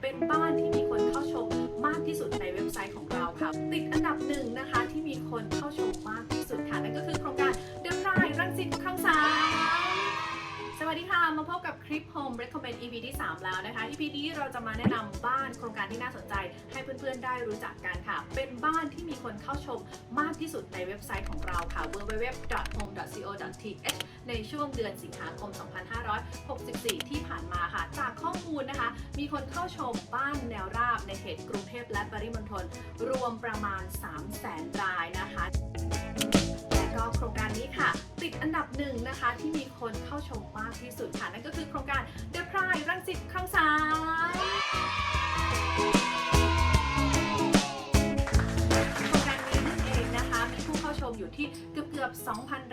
เป็นบ้านที่มีคนเข้าชมมากที่สุดในเว็บไซต์ของเราค่ะ ติดอันดับหนึ่งนะคะที่มีคนเข้าชมมากที่สุดค่ะนั่นก็คือโครงการ วัสดีค่ะ มาพบกับคลิป Home Recommend EP ที่ 3 แล้วนะคะ EP นี้เราจะมาแนะนำบ้านโครงการที่น่าสนใจ ให้เพื่อนๆได้รู้จักกันค่ะ เป็นบ้านที่มีคนเข้าชมมากที่สุดในเว็บไซต์ของเราค่ะ www.home.co.th ในช่วงเดือนสิงหาคม 2564 ที่ผ่านมาค่ะ จากข้อมูลนะคะ มีคนเข้าชมบ้านแนวราบในเขตกรุงเทพและปริมณฑลรวมประมาณ 300,000รายนะคะและ ก็โครงการนี้ค่ะ ติดอันดับหนึ่งนะคะที่มีคนเข้าชมมากที่สุดค่ะนั่นก็คือโครงการ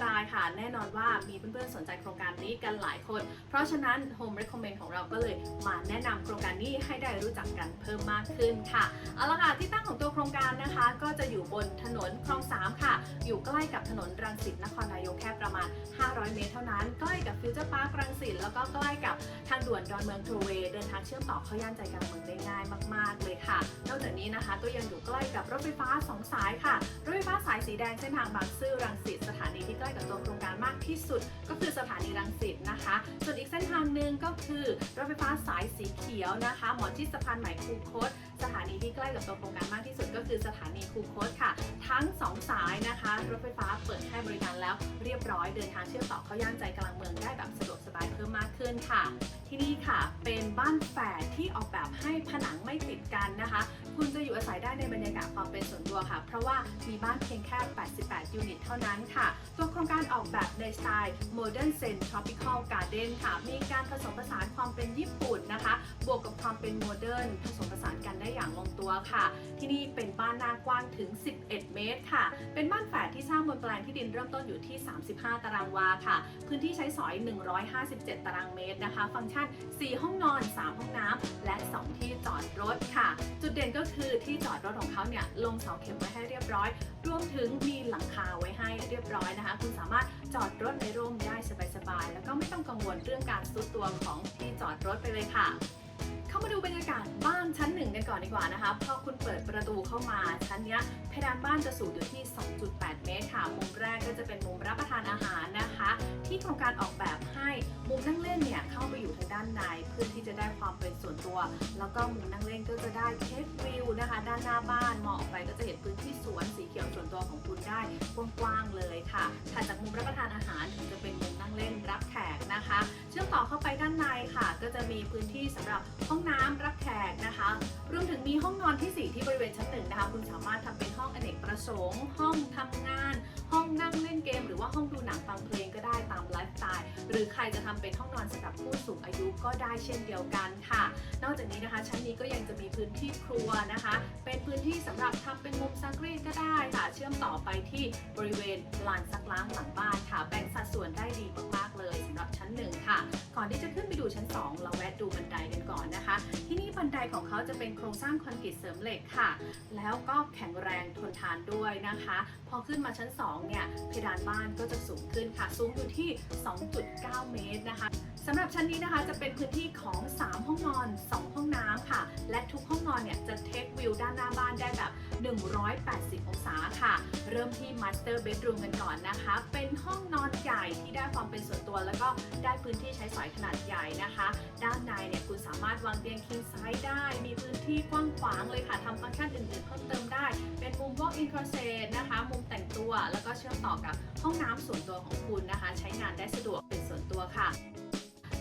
รายค่ะ แน่นอนว่ามีเพื่อนๆสนใจโครงการนี้กันหลายคน เพราะฉะนั้น Home Recommend ของเราก็เลยมาแนะนำโครงการนี้ให้ได้รู้จักกันเพิ่มมากขึ้นค่ะเอาละค่ะที่ตั้งของตัวโครงการนะคะ ก็จะอยู่บนถนนคลองสามค่ะ อยู่ใกล้กับถนนรังสิตนครนายกแค่ประมาณ 500 เมตรเท่านั้น ใกล้กับฟิวเจอร์พาร์ครังสิตแล้วก็ใกล้กับทางด่วนดอนเมืองโทเวย์เดินทางเชื่อมต่อเข้าย่านใจกลางเมืองได้ง่ายมาก ๆ เลยค่ะ นอกจากนี้นะคะก็ยังอยู่ใกล้กับรถไฟฟ้า 2 สายค่ะรถไฟฟ้าสายสีแดงเส้นทางบางซื่อรังสิตสถานีที่ใกล้กับตัวโครงการมากที่สุด ก็คือสถานีรังสิตนะคะ ส่วนอีกเส้นทางหนึ่งก็คือรถไฟฟ้าสายสีเขียวนะคะ หมอที่สะพานใหม่คูคตสถานีที่ใกล้กับตัวโครงการมากที่สุดก็คือสถานีคูคตค่ะ ทั้ง 2 สายนะคะรถไฟฟ้าเปิดให้บริการแล้วเรียบร้อยเดินทางเชื่อมต่อเข้าย่านใจกลางเมืองได้แบบสะดวกสบายเพิ่มมากขึ้นค่ะ ที่นี่ค่ะเป็นบ้านแฝดที่ออกแบบให้ผนังไม่ติดกันนะคะ คุณจะอยู่อาศัยได้ในบรรยากาศความเป็นส่วนตัวค่ะ เพราะว่ามีบ้านเพียงแค่ 88 ยูนิตเท่านั้นค่ะ ตัวโครงการออกแบบในสไตล์ Modern Zen Tropical Garden ค่ะ มีการผสมผสานความเป็นญี่ปุ่นนะคะ บวกกับความเป็นโมเดิร์นผสมผสานกันได้อย่างลงตัวค่ะ ที่นี่เป็นบ้านหน้ากว้างถึง 11 เมตรค่ะ เป็นบ้านแฝดที่สร้างบนแปลงที่ดินเริ่มต้นอยู่ที่ 35 ตารางวาค่ะ พื้นที่ใช้สอย 157 ตารางเมตรนะคะ ฟังก์ชัน 4 ห้องนอน 3 ห้องน้ำและ 2 ที่จอดรถค่ะ จุดเด่นก็คือที่จอดรถของเขาเนี่ยลงเสาเข็มไว้ให้เรียบร้อย รวมถึงมีหลังคาไว้ให้เรียบร้อยนะคะ คุณสามารถจอดรถในร่มได้สบายๆ แล้วก็ไม่ต้องกังวลเรื่องการซุดตัวของที่จอดรถไปเลยค่ะเข้ามาดูบรรยากาศบ้านชั้นหนึ่งกันก่อนดีกว่านะคะ พอคุณเปิดประตูเข้ามาชั้นนี้เพดานบ้านจะสูงอยู่ที่ 2.8 เมตรค่ะ มุมแรกก็จะเป็นมุมรับประทานอาหารนะคะ ที่โครงการออกแบบ มุมนั่งเล่นเนี่ยเข้าไปอยู่ทางด้านในเพื่อที่จะได้ความเป็นส่วนตัว แล้วก็มุมนั่งเล่นก็จะได้เทควิวนะคะ ด้านหน้าบ้านมองออกไปก็จะเห็นพื้นที่สวนสีเขียวส่วนตัวของคุณได้กว้างๆเลยค่ะถัดจากมุมรับประทานอาหารถึงจะเป็นมุมนั่งเล่นรับแขกนะคะ เชื่อมต่อเข้าไปด้านในค่ะ ก็จะมีพื้นที่สำหรับห้องน้ำรับแขกนะคะรวมถึงมีห้องนอนที่ 4 ที่บริเวณชั้นหนึ่งนะคะ คุณสามารถทำเป็นห้องอเนกประสงค์ ห้องทำงาน ห้องนั่งเล่นเกม หรือว่าห้องดูหนังฟังเพลง หรือใครจะทำเป็นห้องนอนสำหรับผู้สูงอายุก็ได้เช่นเดียวกันค่ะ นอกจากนี้นะคะ ชั้นนี้ก็ยังจะมีพื้นที่ครัวนะคะ เป็นพื้นที่สำหรับทำเป็นมุมซักรีดก็ได้ค่ะ เชื่อมต่อไปที่บริเวณลานซักล้างหลังบ้านค่ะ แบ่งสัดส่วนได้ดีมากๆเลยสำหรับชั้นหนึ่งค่ะ ก่อนที่จะขึ้นไปดูชั้น 2 เราแวะดูบันไดกันก่อนนะคะ ที่นี่บันไดของเขาจะเป็นโครงสร้างคอนกรีตเสริมเหล็กค่ะ แล้วก็แข็งแรงทนทานด้วยนะคะ พอขึ้นมาชั้น2เนี่ยเพดานบ้านก็จะสูงขึ้นค่ะ สูงอยู่ที่9 เมตรนะคะสำหรับชั้นนี้นะคะจะเป็นพื้นที่ของ 3 ห้องนอน 2 ห้องน้ำค่ะ และทุกห้องนอนเนี่ยจะเทควิวด้านหน้าบ้านได้แบบ 180 องศาค่ะ เริ่มที่ Master Bedroom กันก่อนนะคะ เป็นห้องนอนใหญ่ที่ได้ความเป็นส่วนตัวแล้วก็ได้พื้นที่ใช้สอยขนาดใหญ่นะคะ ด้านในเนี่ยคุณสามารถวางเตียง king size ได้ มีพื้นที่กว้างขวางเลยค่ะทำฟังก์ชันอื่นๆเพิ่มเติมได้ เป็นมุม walk-in closet นะคะ มุมแต่ แล้วก็เชื่อมต่อกับห้องน้ำส่วนตัวของคุณนะคะ ใช้งานได้สะดวกเป็นส่วนตัวค่ะ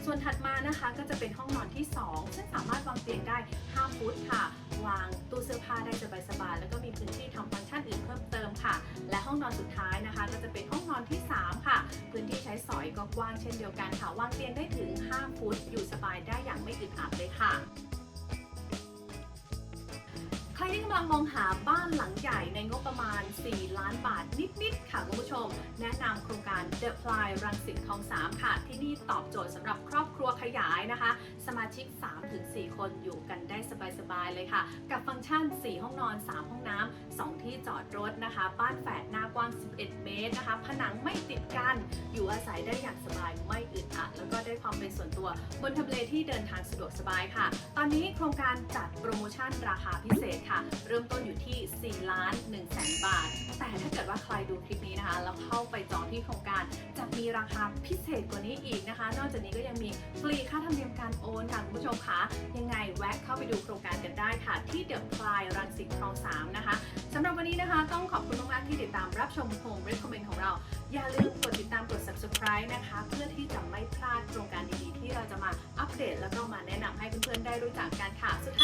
ส่วนถัดมานะคะก็จะเป็นห้องนอนที่ 2 ซึ่งสามารถวางเตียงได้ 5 ฟุตค่ะ วางตู้เสื้อผ้าได้สบายๆแล้วก็มีพื้นที่ทำฟังก์ชันอื่นเพิ่มเติมค่ะ และห้องนอนสุดท้ายนะคะ ก็จะเป็นห้องนอนที่ 3 ค่ะ พื้นที่ใช้สอยก็กว้างเช่นเดียวกันค่ะ วางเตียงได้ถึง 5 ฟุต อยู่สบายได้อย่างไม่อึดอัดเลยค่ะ รที่กำลังมองหาบ้านหลังใหญ่ในงบประมาณ 4 ล้านบาทนิด ๆ ค่ะคุณผู้ชม แนะนำโครงการ The Ply รังสิตคลอง 3 ค่ะ ที่นี่ตอบโจทย์สำหรับครรอบครัวขยายนะคะ สมาชิก 3-4 คนอยู่กันได้สบาย ๆ เลยค่ะ กับฟังก์ชัน 4 ห้องนอน 3 ห้องน้ำ2 ที่จอดรถนะคะ บ้านแฝดหน้ากว้าง 11 เมตรนะคะ ผนังไม่ติดกัน อยู่อาศัยได้อย่างสบายไม่อึดอัด แล้วก็ได้ความเป็นส่วนตัว บนทำเลที่เดินทางสะดวกสบายค่ะ ตอนนี้โครงการจัดโปรโมชั่นราคาพิเศษค่ะเริ่มต้นอยู่ที่ 4 ล้าน1แสนบาท แต่ถ้าเกิดว่าใครดูคลิปนี้นะคะ แล้วเข้าไปจองที่โครงการ จะมีราคาพิเศษกว่านี้อีกนะคะ นอกจากนี้ก็ยังมีฟรีค่าธรรมเนียมการโอนค่ะคุณผู้ชมคะยังไงแวะเข้าไปดูโครงการกันได้ค่ะที่เดอะพลายรังสิตคลอง3นะคะสำหรับวันนี้นะคะ ต้องขอบคุณมากๆที่ติดตามรับชมโฮมเรคคอมเมนต์ของเรา อย่าลืมกดติดตามกด subscribe นะคะ เพื่อที่จะไม่พลาดโครงการดีๆ ที่เราจะมาอัปเดตแล้วก็มาแนะนำให้เพื่อนๆได้รู้จักกันค่ะสุดท้าย